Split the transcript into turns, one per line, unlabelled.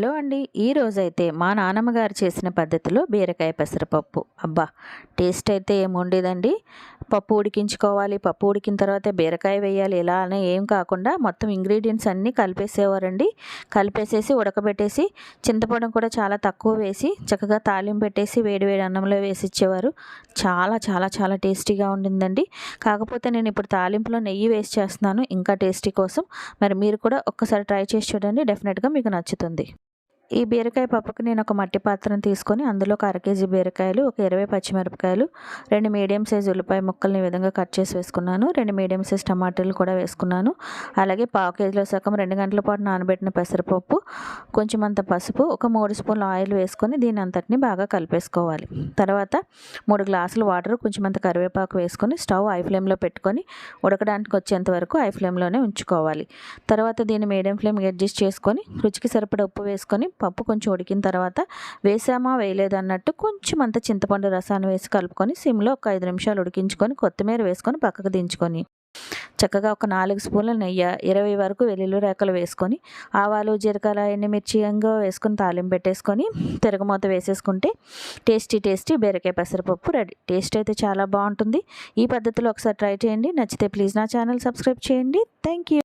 Hello అండి. ఈ రోజైతే మా నాన్నమ్మ గారు చేసిన పద్ధతిలో బీరకాయ పెసరపప్పు. అబ్బా టేస్ట్ అయితే ఏముండేదండి? పప్పు ఉడికించుకోవాలి పప్పు ఉడికిన తర్వాత బీరకాయ వేయాలి ఇలా అని ఏం కాకుండా మొత్తం ఇంగ్రీడియంట్స్ అన్నీ కలిపేసేవారండి. కలిపేసేసి ఉడకబెట్టేసి చింతపండు కూడా చాలా తక్కువ వేసి చక్కగా తాలింపు పెట్టేసి వేడి వేడి అన్నంలో వేసి ఇచ్చేవారు చాలా చాలా చాలా టేస్టీగా ఉండిందండి. కాకపోతే నేను ఇప్పుడు తాలింపులో నెయ్యి వేసి చేస్తున్నాను. ఇంకా టేస్టీ కోసం. మరి మీరు కూడా ఒక్కసారి ట్రై చేసి చూడండి. డెఫినెట్గా మీకు నచ్చుతుంది. ఈ బీరకాయ పప్పుకి నేను ఒక మట్టి పాత్రను తీసుకొని అందులో ఒక అర కేజీ బీరకాయలు ఒక ఇరవై పచ్చిమిరపకాయలు రెండు మీడియం సైజ్ ఉల్లిపాయ ముక్కల్ని ఈ విధంగా కట్ చేసి వేసుకున్నాను. రెండు మీడియం సైజ్ టమాటాలు కూడా వేసుకున్నాను. అలాగే పావు కేజీలో సగం రెండు గంటల పాటు నానబెట్టిన పెసరపప్పు కొంచెం అంత పసుపు ఒక మూడు స్పూన్ల ఆయిల్ వేసుకొని దీని అంతటిని బాగా కలిపేసుకోవాలి. తర్వాత మూడు గ్లాసులు వాటర్ కొంచెం అంత కరివేపాకు వేసుకొని స్టవ్ ఐ ఫ్లేమ్లో పెట్టుకొని ఉడకడానికి వచ్చేంత వరకు ఐ ఫ్లేమ్లోనే ఉంచుకోవాలి. తర్వాత దీన్ని మీడియం ఫ్లేమ్ అడ్జస్ట్ చేసుకొని రుచికి సరిపడ ఉప్పు వేసుకొని పప్పు కొంచెం ఉడికిన తర్వాత వేసామా వేయలేదన్నట్టు కొంచెం అంత చింతపండు రసాన్ని వేసి కలుపుకొని సిమ్లో ఒక ఐదు నిమిషాలు ఉడికించుకొని కొత్తిమీర వేసుకొని పక్కకు దించుకొని చక్కగా ఒక నాలుగు స్పూన్ల నెయ్యి ఇరవై వరకు వెల్లుల్లి రేకలు వేసుకొని ఆవాలు జీలకర్ర ఎండుమిర్చి అంగా వేసుకొని తాలింపు పెట్టేసుకొని తిరగమూత వేసేసుకుంటే టేస్టీ టేస్టీ బీరకాయ పెసరపప్పు రెడీ. టేస్ట్ అయితే చాలా బాగుంటుంది. ఈ పద్ధతిలో ఒకసారి ట్రై చేయండి. నచ్చితే ప్లీజ్ నా ఛానల్ సబ్స్క్రైబ్ చేయండి. Thank you.